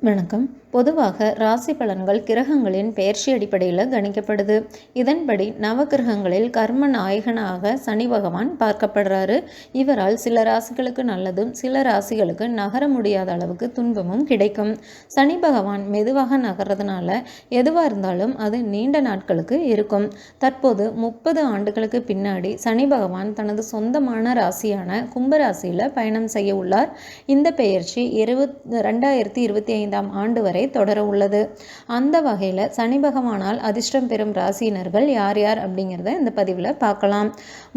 வணக்கம். பொதுவாக ராசி பலன்கள் கிரகங்களின் பெயர்ச்சி அடிப்படையில் கணிக்கப்படுது. இதன்படி நவகிரகங்களில் கர்ம நாயகனாக சனி பகவான் பார்க்கப்படுறாரு. இவரால் சில ராசிகளுக்கு நல்லதும் சில ராசிகளுக்கு நகர முடியாத அளவுக்கு துன்பமும் கிடைக்கும். சனி பகவான் மெதுவாக நகர்றதுனால எதுவாக இருந்தாலும் அது நீண்ட நாட்களுக்கு இருக்கும். தற்போது முப்பது ஆண்டுகளுக்கு பின்னாடி சனி பகவான் தனது சொந்தமான ராசியான கும்பராசியில் பயணம் செய்ய உள்ளார். இந்த பெயர்ச்சி இருபத் ரெண்டாயிரத்தி இருபத்தி ஐந்து ஐந்தாம் ஆண்டு வரை தொடர உள்ளது. அந்த வகையில் சனி பகவானால் அதிர்ஷ்டம் பெறும் ராசியினர்கள் யார் யார் அப்படிங்கிறத இந்த பதிவில் பார்க்கலாம்.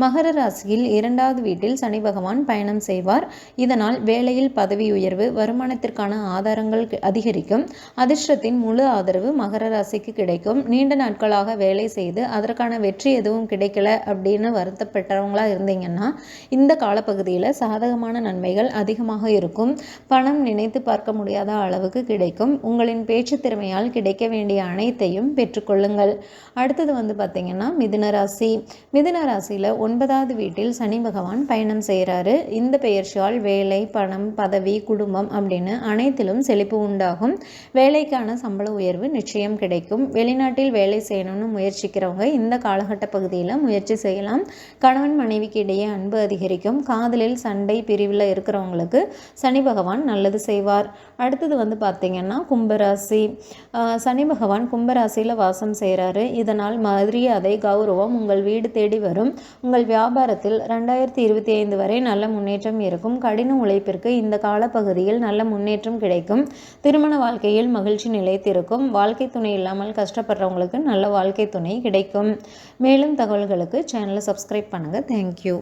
மகர ராசியில் இரண்டாவது வீட்டில் சனி பகவான் பயணம் செய்வார். இதனால் வேலையில் பதவி உயர்வு வருமானத்திற்கான ஆதாரங்கள் அதிகரிக்கும். அதிர்ஷ்டத்தின் முழு ஆதரவு மகர ராசிக்கு கிடைக்கும். நீண்ட நாட்களாக வேலை செய்து அதற்கான வெற்றி எதுவும் கிடைக்கல அப்படின்னு வருத்தப்பட்டவங்களா இருந்தீங்கன்னா இந்த காலப்பகுதியில் சாதகமான நன்மைகள் அதிகமாக இருக்கும். பணம் நினைத்து பார்க்க முடியாத அளவுக்கு கிடைக்கும். உங்களின் பேச்சு திறமையால் கிடைக்க வேண்டிய அனைத்தையும் பெற்றுக்கொள்ளுங்கள் அடுத்தது வந்து பார்த்திங்கன்னா மிதுன ராசி. மிதுன ராசியில் ஒன்பதாவது வீட்டில் சனி பகவான் பயணம் செய்கிறாரு இந்த பெயர்ச்சியால் வேலை பணம் பதவி குடும்பம் அப்படின்னு அனைத்திலும் செழிப்பு உண்டாகும். வேலைக்கான சம்பள உயர்வு நிச்சயம் கிடைக்கும். வெளிநாட்டில் வேலை செய்யணும்னு முயற்சிக்கிறவங்க இந்த காலகட்ட பகுதியில் முயற்சி செய்யலாம். கணவன் மனைவிக்கு இடையே அன்பு அதிகரிக்கும். காதலில் சண்டை பிரிவில் இருக்கிறவங்களுக்கு சனி பகவான் நல்லது செய்வார். அடுத்தது வந்து பார்த்திங்கன்னா கும்பராசி சனி பகவான் கும்பராசியில் வாசம் செய்கிறாரு இதனால் மரியாதை கௌரவம் உங்கள் வீடு தேடி வரும். உங்கள் வியாபாரத்தில் ரெண்டாயிரத்தி இருபத்தி ஐந்து வரை நல்ல முன்னேற்றம் இருக்கும். கடின உழைப்பிற்கு இந்த காலப்பகுதியில் நல்ல முன்னேற்றம் கிடைக்கும். திருமண வாழ்க்கையில் மகிழ்ச்சி நிலைத்திருக்கும். வாழ்க்கை துணை இல்லாமல் கஷ்டப்படுறவங்களுக்கு நல்ல வாழ்க்கை துணை கிடைக்கும். மேலும் தகவல்களுக்கு சேனலை சப்ஸ்கிரைப் பண்ணுங்கள் தேங்க்யூ